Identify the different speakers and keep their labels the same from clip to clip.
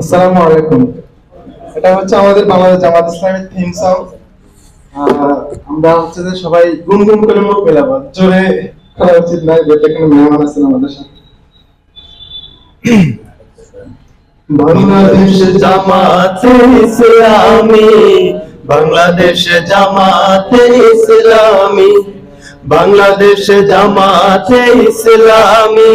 Speaker 1: আসসালামু আলাইকুম। এটা হচ্ছে আমাদের বাংলাদেশ জামাত ইসলামের থিম সং আমরা হচ্ছে যে সবাই গুনগুন করে মুখ মেলাবো। জোরে উচিত মেহমান আছেন আমাদের সাথে। বাংলাদেশ
Speaker 2: ইসলামী, বাংলাদেশ জামাতে বাংলাদেশ জামাতে ইসলামী।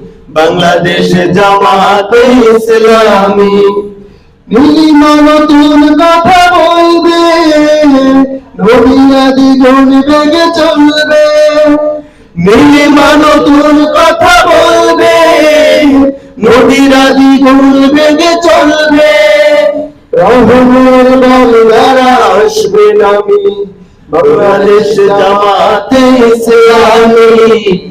Speaker 2: বাংলাদেশ জামাতে ইসলামী নীলিমা নতুন কথা বলবে। নবীরাদি গুণ বেগে চলবে। নীলিমা নতুন কথা বলবে। নদীরাদি গুণ বেগে চলবে। রহমের বাংলারা আসবে নামি। বাংলাদেশ জামাতে ইসলামী।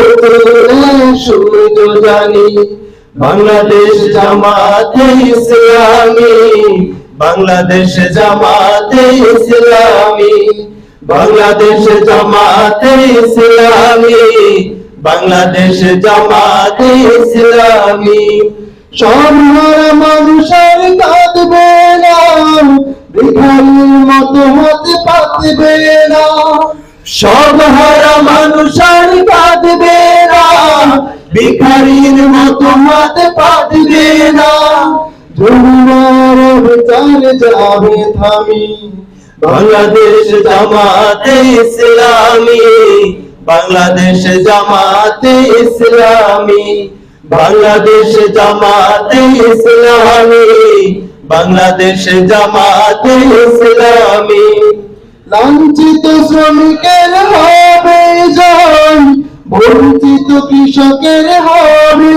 Speaker 2: বাংলাদেশ জামাতে ইসলামী, বাংলাদেশ জামাতে ইসলামী, বাংলাদেশ জামাতে ইসলামী, বাংলাদেশ মানুষের কাঁদবে না, ভিখারির মতো হতে পাতবে না। সব হারা মানুষের কাঁদবে ভিখারির মতো হতে পাতবে না। জমিদার বিচার যাবে থামি। বাংলাদেশ জামাতে ইসলামী, বাংলাদেশ জামাতে ইসলামী, বাংলাদেশ জামাতে ইসলামী, বাংলাদেশ জামাতে ইসলামী। লাঞ্ছিত শ্রমিকের হবে জয় বঞ্চিত কৃষকের হবে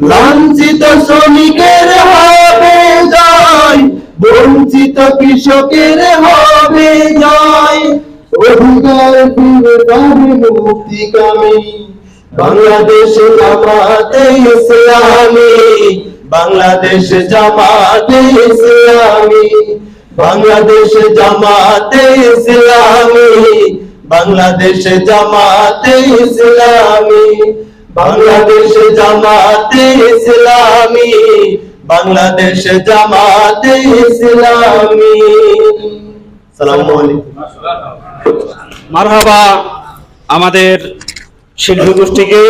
Speaker 2: লাঞ্ছিত শ্রমিকের হবে জয়, বঞ্চিত কৃষকের হবে জয়। অধিকার ফিরে পাবে মুক্তি কামী। বাংলাদেশ জামাতে ইসলামী, বাংলাদেশ জামাতে ইসলামী, বাংলাদেশ জামাতে ইসলামী বাংলাদেশ জামাতে ইসলামী, বাংলাদেশে জামাতে ইসলামী, বাংলাদেশ জামাতে ইসলামী। সালামু আলাইকুম।
Speaker 3: মারহাবা আমাদের শিল্পী গোষ্ঠীকে